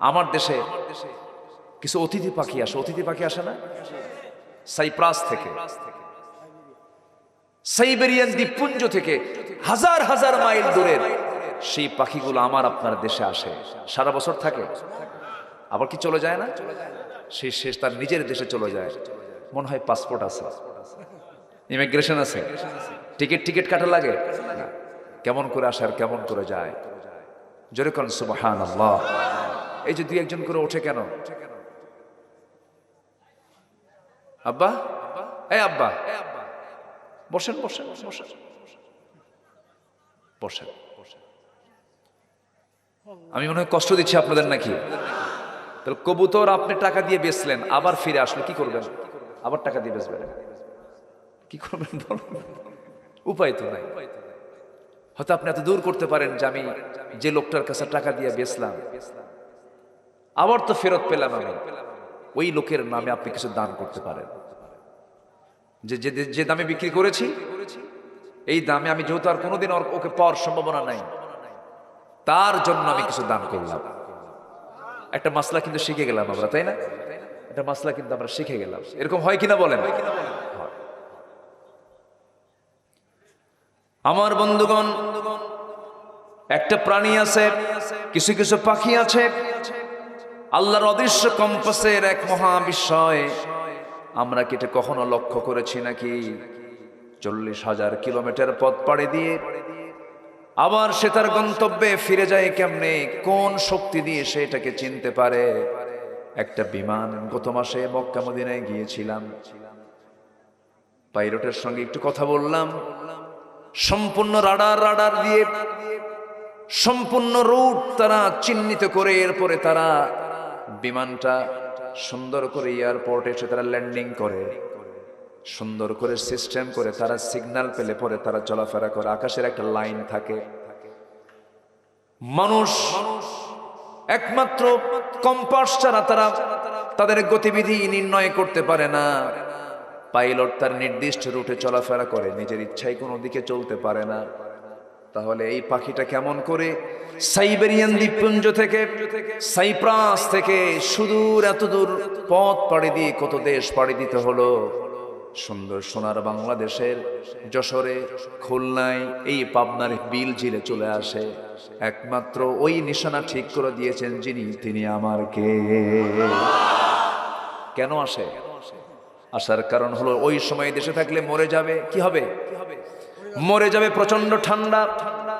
আমার দেশে কিছু অতিথি পাখি আসে। অতিথি পাখি আসে না? সাইপ্রাস থেকে। সাইবেরিয়ান দ্বীপপুঞ্জ থেকে হাজার হাজার মাইল দূরের সেই পাখিগুলো আমার আপনার দেশে আসে। সারা বছর থাকে। আবার কি চলে যায় না? সেই শেষ তার নিজের দেশে চলে যায়। মনে হয় পাসপোর্ট আছে। ইমিগ্রেশন আছে। টিকিট টিকিট কাটা লাগে? কেমন করে আসে আর কেমন করে যায়? করেন সুবহান আল্লাহ এই যে দুই একজন করে ওঠে কেন? আব্বা? এই আব্বা। বসেন বসেন বসেন। বসেন। আমি মনে হয় কষ্ট দিচ্ছি আপনাদের নাকি? তাহলে কবুতর আপনি টাকা দিয়ে বেচলেন, আবার ফিরে আসলো কি করবেন? আবার টাকা দিয়ে বেচবেন। কি করবেন উপায় তো নাই। হয়তো আপনি এত দূর করতে পারেন যে আমি যে লোকটার কাছে টাকা দিয়ে বেচলাম আবার তো ফেরত পেলাম আমি। ওই লোকের নামে আপনি কিছু দান করতে পারেন। যে যে দামে বিক্রি করেছি, এই দামে আমি যেহেতু আর কোনোদিন ওকে পাওয়ার সম্ভাবনা নাই, তার জন্য আমি কিছু দান করলাম। একটা মাসলা কিন্তু শিখে গেলাম আমরা, তাই না? একটা মাসলা কিন্তু আমরা শিখে গেলাম। এরকম হয় কিনা বলেন। আমার বন্ধুগণ, একটা প্রাণী আছে, কিছু কিছু পাখি আছে আল্লাহর অদৃশ্য কম্পাসের এক মহাবিস্ময়। আমরা কি এটা কখনো লক্ষ্য করেছি নাকি? চল্লিশ হাজার কিলোমিটার পথ পাড়ি দিয়ে আবার সে তার গন্তব্যে ফিরে যায় কেমনে? কোন শক্তি দিয়ে সে এটাকে চিনতে পারে? একটা বিমান, গত মাসে মক্কা মদিনায় গিয়েছিলাম। পাইলটের সঙ্গে একটু কথা বললাম। সম্পূর্ণ রাডার রাডার দিয়ে, সম্পূর্ণ রুট তারা চিহ্নিত করে এরপরে তারা বিমানটা সুন্দর করে এয়ারপোর্টে এসে তারা ল্যান্ডিং করে। সুন্দর করে সিস্টেম করে, তারা সিগন্যাল পেলে পরে তারা চলাফেরা করে। আকাশের একটা লাইন থাকে। মানুষ একমাত্র কম্পাস ছাড়া তারা তাদের গতিবিধি নির্ণয় করতে পারে না। পাইলট তার নির্দিষ্ট রুটে চলাফেরা করে, নিজের ইচ্ছায় কোনো দিকে চলতে পারে না। তাহলে এই পাখিটা কেমন করে সাইবেরিয়ান দ্বীপপুঞ্জ থেকে, সাইপ্রাস থেকে সুদূর এত দূর পথ পাড়ি দিয়ে কত দেশ পাড়ি দিতে হলো? সুন্দর সোনার বাংলাদেশের যশোরে, খুলনায় এই পাবনার বিল ঝিলে চলে আসে। একমাত্র ওই নিশানা ঠিক করে দিয়েছেন যিনি, তিনি আমার কে? কেন আসে? আসার কারণ হলো ওই সময় দেশে থাকলে মরে যাবে, কি হবে? মরে যাবে প্রচণ্ড ঠান্ডা।